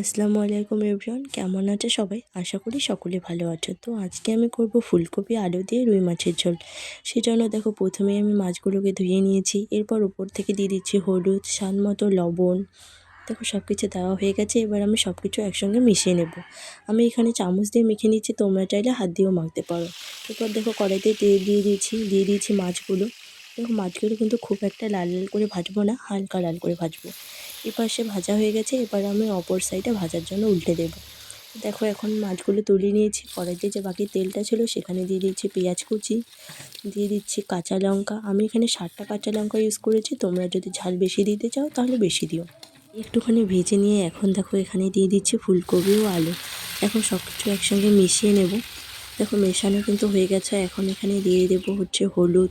আসসালামু আলাইকুম এভরিওয়ান কেমন আছে সবাই? আশা করি সকলে ভালো আছে। তো আজকে আমি করব ফুলকপি, আলু দিয়ে রুই মাছের ঝোল। সেজন্য দেখো প্রথমে আমি মাছগুলোকে ধুয়ে নিয়েছি। এরপর উপর থেকে দিয়ে দিচ্ছি হলুদ, স্বাদ মতো লবণ। দেখো সব কিছু দেওয়া হয়ে গেছে, এবার আমি সব কিছু একসঙ্গে মিশিয়ে নেব। আমি এখানে চামচ দিয়ে মেখে নিচ্ছি, তোমরা চাইলে হাত দিয়েও মাখতে পারো। এরপর দেখো কড়াইতে তেল দিয়ে দিয়েছি দিয়ে দিয়েছি মাছগুলো। দেখো মাছগুলো কিন্তু খুব একটা লাল লাল করে ভাজবো না, হালকা লাল করে ভাজবো। এপাশে ভাজা হয়ে গেছে, এবার আমি অপর সাইডে ভাজার জন্য উল্টে দেবো। দেখো, এখন মাছগুলো তুলে নিয়েছি। কড়াইতে যে বাকি তেলটা ছিল, সেখানে দিয়ে দিচ্ছি পেঁয়াজ কুচি, দিয়ে দিচ্ছি কাঁচা লঙ্কা। আমি এখানে ষাটটা কাঁচা লঙ্কা ইউজ করেছি। তোমরা যদি ঝাল বেশি দিতে চাও, তাহলে বেশি দিও। একটুখানি ভেজে নিয়ে এখন দেখো, এখানে দিয়ে দিচ্ছি ফুলকপি ও আলু। এখন সব কিছু একসঙ্গে মিশিয়ে নেব। দেখো, মেশানো কিন্তু হয়ে গেছে। এখন এখানে দিয়ে দেবো হচ্ছে হলুদ,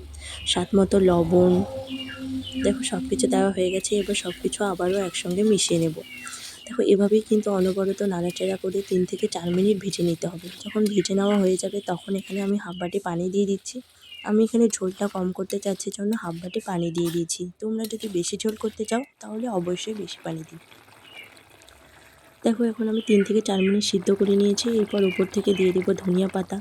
স্বাদ মতো লবণ দেখো সব কিছু দেওয়া হয়ে গেছে, এবার সব কিছু আবারও একসঙ্গে মিশিয়ে নেব। দেখো, এভাবেই কিন্তু অনবরত নাড়াচাড়া করে তিন থেকে চার মিনিট ভেজে নিতে হবে। যখন ভেজে নেওয়া হয়ে যাবে, তখন এখানে আমি হাফ বাটি পানি দিয়ে দিচ্ছি। আমি এখানে ঝোলটা কম করতে চাচ্ছি জন্য হাফ বাটি পানি দিয়ে দিয়েছি। তোমরা যদি বেশি ঝোল করতে চাও, তাহলে অবশ্যই বেশি পানি দিই দেখো, এখন আমি তিন থেকে চার মিনিট সিদ্ধ করে নিয়েছি। এরপর উপর থেকে দিয়ে দেবো ধনিয়া পাতা।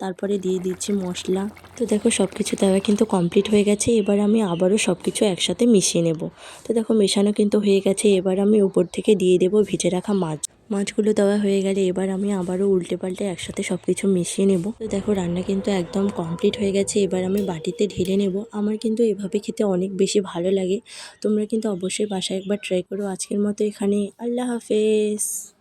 তারপরে দিয়ে দিচ্ছি মশলা। তো দেখো সব কিছু দেওয়া কিন্তু কমপ্লিট হয়ে গেছে। এবার আমি আবারও সব কিছু একসাথে মিশিয়ে নেব। তো দেখো মেশানো কিন্তু হয়ে গেছে। এবার আমি উপর থেকে দিয়ে দেবো ভেজে রাখা মাছ। মাছগুলো দেওয়া হয়ে গেলে এবার আমি আবারও উল্টে পাল্টে একসাথে সব কিছু মিশিয়ে নেব। তো দেখো রান্না কিন্তু একদম কমপ্লিট হয়ে গেছে। এবার আমি বাটিতে ঢেলে নেব। আমার কিন্তু এভাবে খেতে অনেক বেশি ভালো লাগে। তোমরা কিন্তু অবশ্যই বাসায় একবার ট্রাই করো। আজকের মতো এখানে আল্লাহ হাফেজ।